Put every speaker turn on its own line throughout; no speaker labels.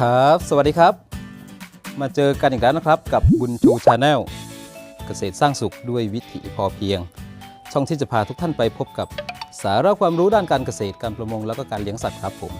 ครับ สวัสดีครับ มาเจอกันอีกแล้วนะครับกับบุญชูชาแนลเกษตรสร้างสุขด้วยวิถีพอเพียง ช่องที่จะพาทุกท่านไปพบกับสาระความรู้ด้านการเกษตรการประมงแล้วก็การเลี้ยงสัตว์ครับผม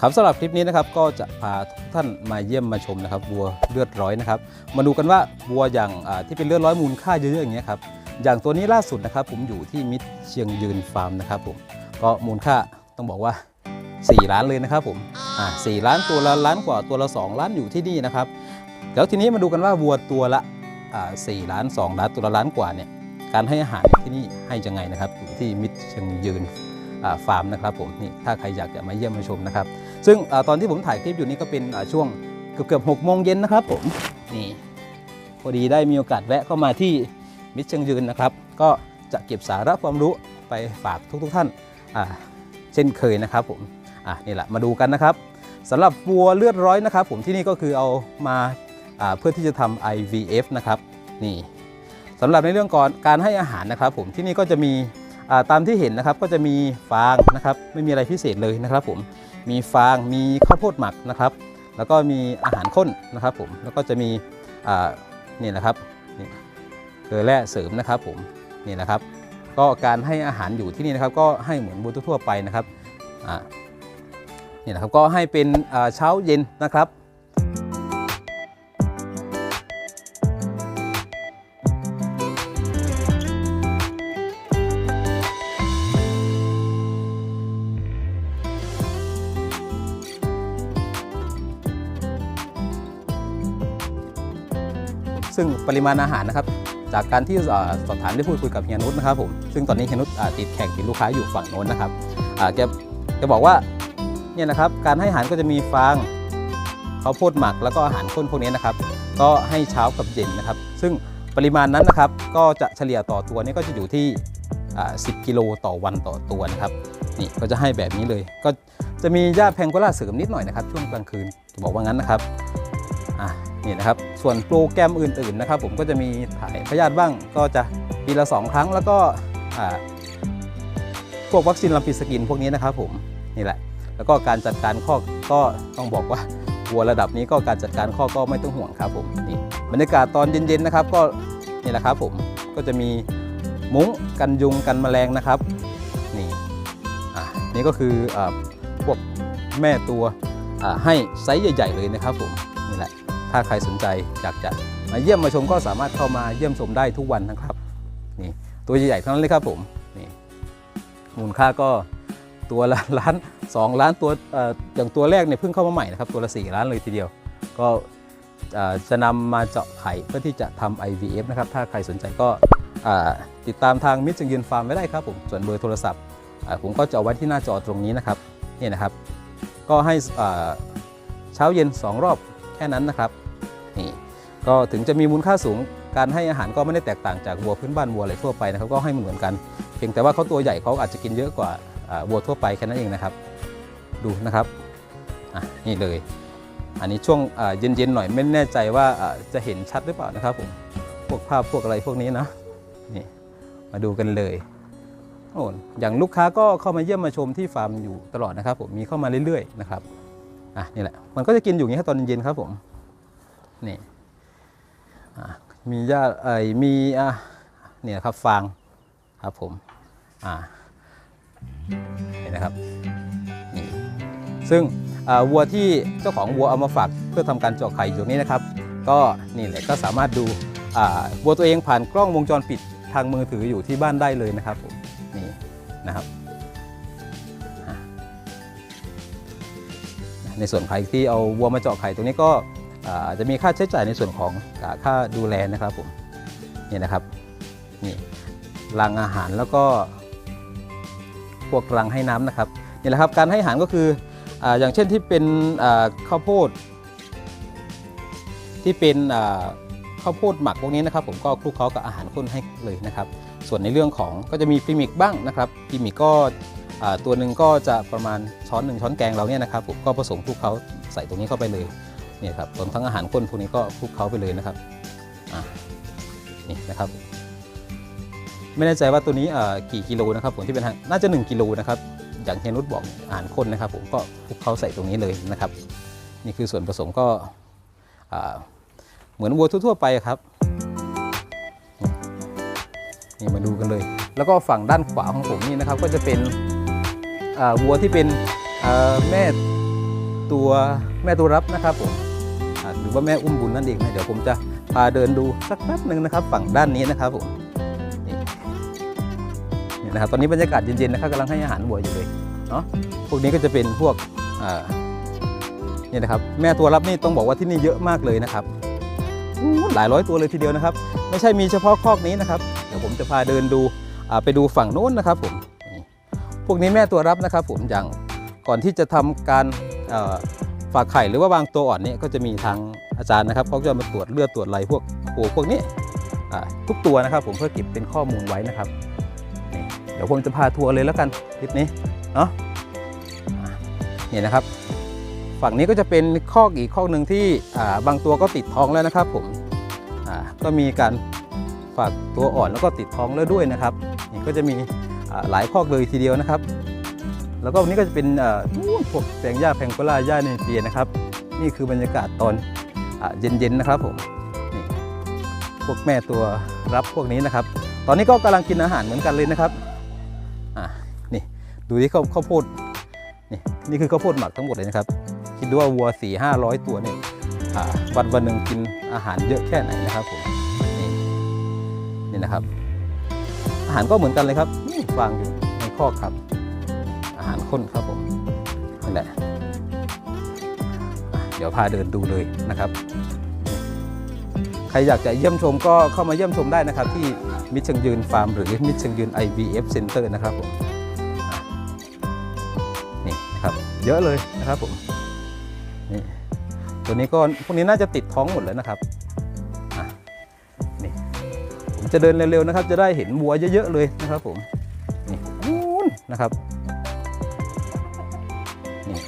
ครับสำหรับคลิปนี้นะครับก็จะพาทุกท่านมาเยี่ยมมาชมนะครับวัวเลือดร้อยนะครับมาดูกันว่าวัวอย่างที่เป็นเลือดร้อยมูลค่าเยอะๆอย่างเงี้ยครับอย่างตัวนี้ล่าสุดนะครับผมอยู่ที่มิตรเชียงยืนฟาร์มนะครับผมก็มูลค่าต้องบอกว่า 4 ล้านเลยนะครับผมอ่าสล้านตัวละล้านกว่าตัวละ 2 ล้านอยู่ที่นี่นะครับ แล้วทีนี้มาดูกันว่าวัวตัวละอ่าสล้าน 2 ล้านตัวละล้านกว่าเนี่ยการให้อาหารที่นี่ให้ยังไงนะครับอยู่ที่มิตรเชียงยืนอ่าฟาร์มนะครับผมนี่ถ้าใครอยากจะมาเยี่ยมมาชมนะครับ ซึ่งอาตอนที่ผมถ่ายคลิปอยู่นี่ก็เป็นอ่าช่วงเกือบเกือบหกโมงเย็นนะครับผมนี่พอดีได้มีโอกาสแวะเข้ามาที่มิตรเชียงยืนนะครับ ก็จะเก็บสาระความรู้ไปฝากทุกๆทท่านอ่าเช่นเคยนะครับผม อะนี่แหละมาดูกันนะครับสำหรับวัวเลือดร้อยนะครับ ผมที่นี่ก็คือเอามาเพื่อที่จะทำ IVF นะครับนี่สำหรับในเรื่องก่อนการให้อาหารนะครับ ผมที่นี่ก็จะมีตามที่เห็นนะครับก็จะมีฟางนะครับไม่มีอะไรพิเศษเลยนะครับ ผมมีฟางมีข้าวโพดหมักนะครับ แล้วก็มีอาหารข้นนะครับ ผมแล้วก็จะมีนี่นะครับนี่เกลือแร่เสริมนะครับ ผมนี่นะครับ ก็การให้อาหารอยู่ที่นี่นะครับ ก็ให้เหมือนวัวทั่วไปนะครับอ่า นี่นะครับก็ให้เป็นเช้าเย็นนะครับซึ่งปริมาณอาหารนะครับจากการที่สอบถามได้พูดคุยกับเฮียนุชนะครับผมซึ่งตอนนี้เฮียนุชติดแข่งติดลูกค้าอยู่ฝั่งโน้นนะครับแกแกบอกว่า เนี่ยนะครับ การให้อาหารก็จะมีฟางข้าวโพดหมักแล้วก็อาหารข้นพวกนี้นะครับ ก็ให้เช้ากับเย็นนะครับ ซึ่งปริมาณนั้นนะครับ ก็จะเฉลี่ยต่อตัวนี่ก็จะอยู่ที่ 10 กิโลต่อวันต่อตัวนะครับนี่ก็จะให้แบบนี้เลย ก็จะมีหญ้าแพงโกลาเสริมนิดหน่อยนะครับ ช่วงกลางคืนจะบอกว่างั้นนะครับอะนี่นะครับ ส่วนโปรแกรมอื่นๆนะครับ ผมก็จะมีถ่ายพยาธิบ้างก็จะปีละ 2 ครั้งแล้วก็พวกวัคซีนลำปีสกินพวกนี้นะครับผมนี่แหละ แล้วก็การจัดการข้อก็ต้องบอกว่าวัวระดับนี้ก็การจัดการข้อก็ไม่ต้องห่วงครับผมนี่บรรยากาศตอนเย็นๆนะครับ ก็นี่แหละครับผมก็จะมีมุ้งกันยุงกันแมลงนะครับนี่อะนี่ก็คืออพวกแม่ตัวให้ไซส์ใหญ่ ๆ เลยนะครับผมนี่แหละถ้าใครสนใจอยากจะมาเยี่ยมมาชมก็สามารถเข้ามาเยี่ยมชมได้ทุกวันนะครับนี่ตัวใหญ่ๆทั้งนั้นเลยครับผมนี่มูลค่าก็ ตัวละล้าน2ล้านตัวอย่างตัวแรกเนี่ยเพิ่งเข้ามาใหม่นะครับตัวละ 4 ล้านเลยทีเดียว ก็จะนำมาเจาะไข่เพื่อที่จะทำ IVF นะครับ ถ้าใครสนใจก็ติดตามทางมิจึงยืนฟาร์มไว้ได้ครับผมส่วนเบอร์โทรศัพท์ ผมก็จะเอาไว้ที่หน้าจอตรงนี้นะครับนี่นะครับ ก็ให้เช้าเย็น 2 รอบแค่นั้นนะครับนี่ก็ถึงจะมีมูลค่าสูงการให้อาหารก็ไม่ได้แตกต่างจากวัวพื้นบ้านวัวอะไรทั่วไปนะครับก็ให้เหมือนกัน เพียงแต่ว่าเขาตัวใหญ่เขาอาจจะกินเยอะกว่า วัวทั่วไปแค่นั้นเองนะครับ ดูนะครับนี่เลย อันนี้ช่วงเย็นๆหน่อยไม่แน่ใจว่าจะเห็นชัดหรือเปล่านะครับผมพวกภาพพวกอะไรพวกนี้นะนี่มาดูกันเลยโอ้อย่างลูกค้าก็เข้ามาเยี่ยมมาชมที่ฟาร์มอยู่ตลอดนะครับ ผมมีเข้ามาเรื่อยๆนะครับอะนี่แหละมันก็จะกินอยู่อย่างนี้ครับตอนเย็นๆครับผมนี่อะมีหญ้าเอ่ยมีอะเนี่ยครับฟางครับผมอ่า เห็นนะครับนี่ซึ่งวัวที่เจ้าของวัวเอามาฝากเพื่อทำการเจาะไข่อยู่นี้นะครับ ก็นี่แหละก็สามารถดูวัวตัวเองผ่านกล้องวงจรปิดทางมือถืออยู่ที่บ้านได้เลยนะครับผมนี่นะครับ ในส่วนใครที่เอาวัวมาเจาะไข่ตรงนี้ก็จะมีค่าใช้จ่ายในส่วนของค่าดูแลนะครับผมนี่นะครับนี่รังอาหารแล้วก็ พวกรังให้น้ำนะครับนี่แหละครับการให้อาหารก็คือออย่างเช่นที่เป็นข้าวโพด ที่เป็นข้าวโพดหมักพวกนี้นะครับ ผมก็คลุกเคล้ากับอาหารข้นให้เลยนะครับ ส่วนในเรื่องของก็จะมีพรีมิกบ้างนะครับพรีมิกก็ตัวหนึ่งก็จะประมาณช้อนหนึ่งช้อนแกงเราเนี่ยนะครับผมก็ผสมคลุกเคล้าใส่ตรงนี้เข้าไปเลยเนี่ยครับรวมทั้งอาหารข้นพวกนี้ก็คลุกเคล้าไปเลยนะครับนี่นะครับ ไม่แน่ใจว่าตัวนี้กี่กิโลนะครับผมที่เป็นอาหารน่าจะ 1 กิโลนะครับอย่างเฮนุชบอกอาหารข้นนะครับ ผมก็คลุกเขาใส่ตรงนี้เลยนะครับ นี่คือส่วนผสมก็เหมือนวัวทั่วๆไปครับนี่มาดูกันเลย แล้วก็ฝั่งด้านขวาของผมนี่นะครับ ก็จะเป็นวัวที่เป็นแม่ตัวแม่ตัวรับนะครับผมหรือว่าแม่อุ้มบุญนั่นเองนะเดี๋ยวผมจะพาเดินดูสักแป๊บหนึ่งนะครับ ฝั่งด้านนี้นะครับผม นะครับตอนนี้บรรยากาศเย็นๆนะครับกำลังให้อาหารวัวอยู่เลยเนาะพวกนี้ก็จะเป็นพวกนี่นะครับแม่ตัวรับนี่ต้องบอกว่าที่นี่เยอะมากเลยนะครับหลายร้อยตัวเลยทีเดียวนะครับ ไม่ใช่มีเฉพาะคอกนี้นะครับเดี๋ยวผมจะพาเดินดูไปดูฝั่งโน้นนะครับผมพวกนี้แม่ตัวรับนะครับ ผมอย่างก่อนที่จะทำการฝากไข่หรือว่าวางตัวอ่อนนี่ก็จะมีทางอาจารย์นะครับเขาจะมาตรวจเลือดตรวจไรพวกโอ้พวกนี้ทุกตัวนะครับ ผมเพื่อเก็บเป็นข้อมูลไว้นะครับ เดี๋ยวผมจะพาทัวร์เลยแล้วกันคลิปนี้เนาะนี่นะครับ ฝั่งนี้ก็จะเป็นคอกอีกคอกหนึ่งที่บางตัวก็ติดท้องแล้วนะครับ ผมก็มีการฝากตัวอ่อนแล้วก็ติดท้องแล้วด้วยนะครับนี่ก็จะมีหลายคอกเลยทีเดียวนะครับ แล้วก็วันนี้ก็จะเป็นนู่นพวกแสงหญ้าแพงโกล่าหญ้าเนเปียนะครับ นี่คือบรรยากาศตอนเย็นๆนะครับผมพวกแม่ตัวรับพวกนี้นะครับ ตอนนี้ก็กำลังกินอาหารเหมือนกันเลยนะครับ ดูที่ข้าวข้าวโพดนี่นี่คือข้าวโพดหมักทั้งหมดเลยนะครับ คิดดูว่าวัว4 5 0 0ตัวเนี่ยวันวันหนึ่งกินอาหารเยอะแค่ไหนนะครับผมนี่นี่นะครับ อาหารก็เหมือนกันเลยครับนี่วางอยู่ในคอครับ อาหารข้นครับผมนั่นแหละเดี๋ยวพาเดินดูเลยนะครับ ใครอยากจะเยี่ยมชมก็เข้ามาเยี่ยมชมได้นะครับ ที่มิตรเชิงยืนฟาร์มหรือมิตรเชิงยืน IVF Center นะครับผม เยอะเลยนะครับผมนี่ตัวนี้ก็พวกนี้น่าจะติดท้องหมดแล้วนะครับนี่ผมจะเดินเร็วๆนะครับ จะได้เห็นวัวเยอะๆเลยนะครับผมนี่นู่นนะครับนี่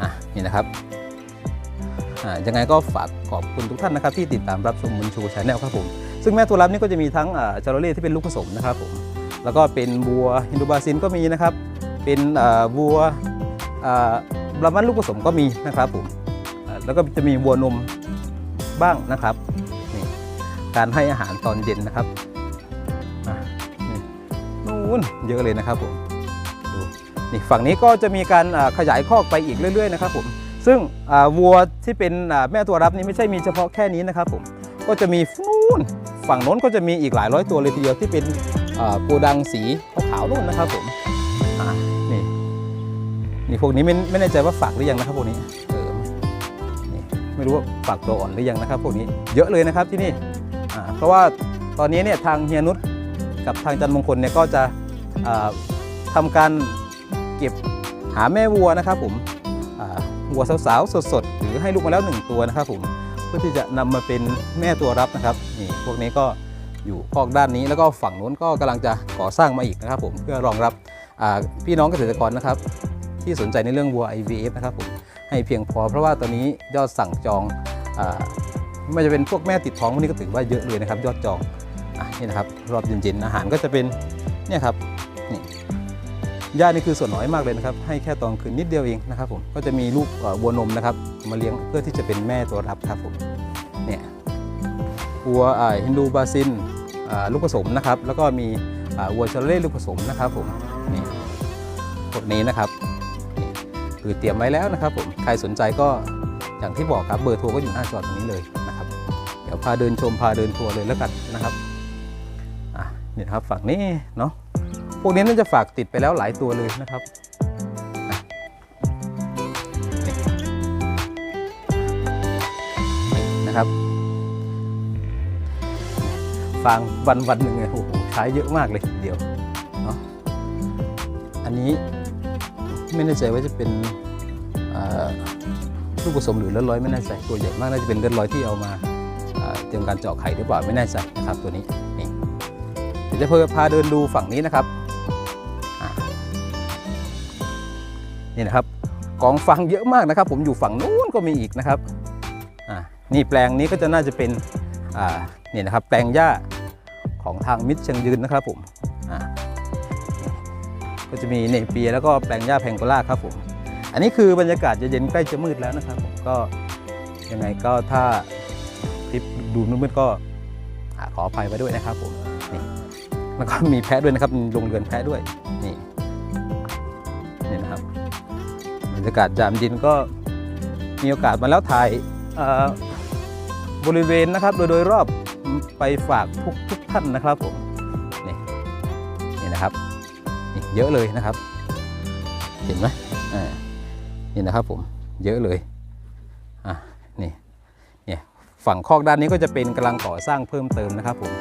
อะนี่นะครับอ่ายังไงก็ฝากขอบคุณทุกท่านนะครับ ที่ติดตามรับชมมุนชูชาแนลครับผมซึ่งแม่ตัวรับนี่ก็จะมีทั้งอ่าจารเล่ที่เป็นลูกผสมนะครับผมแล้วก็เป็นวัวฮินดูบาซินก็มีนะครับ เป็นวัวบรามันลูกผสมก็มีนะครับผมแล้วก็จะมีวัวนมบ้างนะครับการให้อาหารตอนเย็นนะครับนู่นเยอะเลยนะครับผมดูนี่ฝั่งนี้ก็จะมีการขยายคอกไปอีกเรื่อยๆนะครับผมซึ่งวัวที่เป็นแม่ตัวรับนี่ไม่ใช่มีเฉพาะแค่นี้นะครับผมก็จะมีนู่นฝั่งโน้นก็จะมีอีกหลายร้อยตัวเลยทีเดียวที่เป็นโกดังสีขาวๆนู่นนะครับผมอ่า นี่พวกนี้ไม่ไม่แน่ใจว่าฝากหรือยังนะครับพวกนี้เออนี่ไม่รู้ว่าฝากตัวอ่อนหรือยังนะครับพวกนี้เยอะเลยนะครับที่นี่อ่าเพราะว่าตอนนี้เนี่ยทางเฮียนุชกับทางจันมงคลเนี่ยก็จะอ่าทำการเก็บหาแม่วัวนะครับผมอ่าวัวสาวๆสดๆหรือให้ลูกมาแล้วหนึ่งตัวนะครับผมเพื่อที่จะนำมาเป็นแม่ตัวรับนะครับนี่พวกนี้ก็อยู่คอกด้านนี้แล้วก็ฝั่งนู้นก็กำลังจะก่อสร้างมาอีกนะครับผมเพื่อรองรับพี่น้องเกษตรกรนะครับ ที่สนใจในเรื่องวัว IVF นะครับผมให้เพียงพอ เพราะว่าตอนนี้ยอดสั่งจองอไม่จะเป็นพวกแม่ติดท้องพวกนี้ก็ถือว่าเยอะเลยนะครับ ยอดจองอนี่นะครับรอบเย็นๆอาหารก็จะเป็นเนี่ยครับนี่หญ้านี่คือส่วนน้อยมากเลยนะครับ ให้แค่ตอนคืนนิดเดียวเองนะครับผมก็จะมีลูกวัวนมนะครับ มาเลี้ยงเพื่อที่จะเป็นแม่ตัวรับครับผมเนี่ยวัวฮินดูบาซินลูกผสมนะครับ แล้วก็มีวัวชาเล่ลูกผสมนะครับผมนี่พวกนี้นะครับ คือเตรียมไว้แล้วนะครับผมใครสนใจก็อย่างที่บอกครับเบอร์โทรก็อยู่หน้าจอตรงนี้เลยนะครับ เดี๋ยวพาเดินชมพาเดินทัวร์เลยแล้วกันนะครับอะนี่นะครับฝั่งนี้เนาะพวกนี้น่าจะฝากติดไปแล้วหลายตัวเลยนะครับนะครับฟางวันวันหนึ่งเนี่ยโอ้โหใช้เยอะมากเลยเดียวเนาะอันนี้ ไม่แน่ใจว่าจะเป็นลูกผสมหรือเลือดร้อยไม่แน่ใจตัวใหญ่มากน่าจะเป็นเลือดร้อยที่เอามาเตรียมการเจาะไข่หรือเปล่าไม่แน่ใจนะครับตัวนี้นี่เดี๋ยวจะเพิ่มพาเดินดูฝั่งนี้นะครับนี่นะครับกองฟังเยอะมากนะครับ ผมอยู่ฝั่งนู้นก็มีอีกนะครับนี่แปลงนี้ก็จะน่าจะเป็นนี่นะครับแปลงหญ้าของทางมิตรเชิงยืนนะครับผม ก็จะมีเนเปียแล้วก็แปลงหญ้าแพงโกล่าครับผม อันนี้คือบรรยากาศจะเย็นใกล้จะมืดแล้วนะครับผมก็ยังไงก็ถ้าคลิปดูมืดๆก็ขออภัยไว้ด้วยนะครับผมนี่แล้วก็มีแพะด้วยนะครับมีโรงเรือนแพะด้วยนี่นี่นะครับบรรยากาศยามเย็นก็มีโอกาสมาแล้วถ่ายบริเวณนะครับโดยโดยรอบไปฝากทุกทุกท่านนะครับผม เยอะเลยนะครับ เห็นไหมอ่านี่นะครับผมเยอะเลยอะนี่เนี่ยฝั่งคอกด้านนี้ก็จะเป็นกำลังก่อสร้างเพิ่มเติมนะครับผม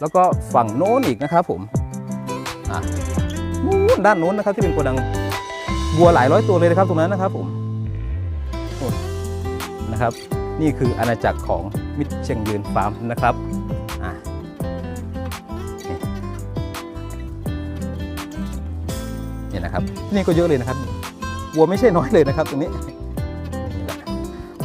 แล้วก็ฝั่งโน้นอีกนะครับผมอะนู้นด้านโน้นนะครับที่เป็นโกดังวัวหลายร้อยตัวเลยนะครับตรงนั้นนะครับผมนะครับ นี่คืออาณาจักรของมิตรเชียงยืนฟาร์มนะครับ นี่นะครับที่นี่ก็เยอะเลยนะครับวัวไม่ใช่น้อยเลยนะครับตรงนี้นี่แหละ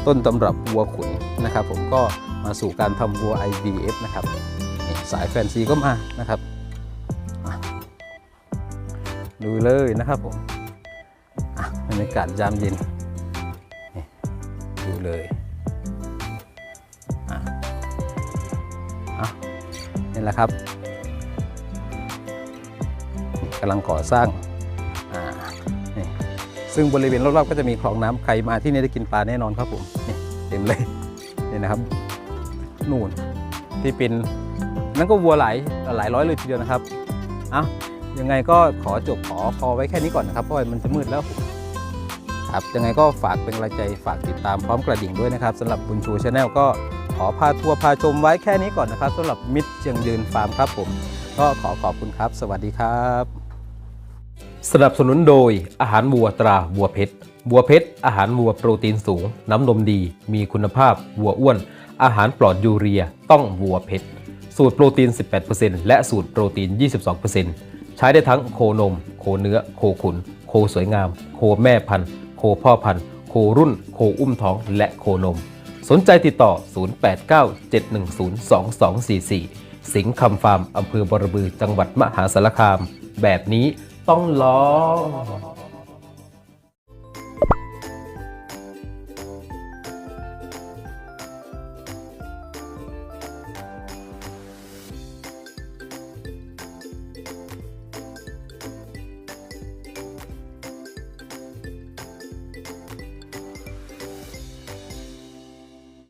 ต้นตำรับวัวขุนนะครับ ผมก็มาสู่การทำวัว IVF นะครับนี่สายแฟนซีก็มานะครับอะดูเลยนะครับผมอะบรรยากาศยามเย็นนี่ดูเลยอะอะนี่แหละครับนี่กำลังก่อสร้างอ่านี่ ซึ่งบริเวณรอบๆก็จะมีคลองน้ำใครมาที่นี่ได้กินปลาแน่นอนครับผมนี่เต็มเลยนี่นะครับนู่นที่เป็นนั่นก็วัวหลายหลายร้อยเลยทีเดียวนะครับเอ้ายังไงก็ขอจบขอพอไว้แค่นี้ก่อนนะครับเพราะมันจะมืดแล้วครับยังไงก็ฝากเป็นกำลังใจฝากติดตามพร้อมกระดิ่งด้วยนะครับสำหรับบุญชูชาแนลก็ขอพาทัวร์พาชมไว้แค่นี้ก่อนนะครับสำหรับมิตรเชียงยืนฟาร์มครับผม ก็ขอขอบคุณครับ สวัสดีครับ
สนับสนุนโดยอาหารวัวตราวัวเพชรวัวเพชรอาหารวัวโปรตีนสูง น้ำนมดี มีคุณภาพวัวอ้วน อาหารปลอดยูเรีย ต้องวัวเพชรสูตรโปรตีน 18%และสูตรโปรตีน 22%ใช้ได้ทั้งโคนม โคเนื้อ โคขุน โคสวยงาม โคแม่พันธุ์ โคพ่อพันธุ์ โครุ่น โคอุ้มท้อง และโคนม สนใจติดต่อ 0897102244 สิงห์คำฟาร์มอำเภอบรบือจังหวัดมหาสารคาม แบบนี้ ต้องลอง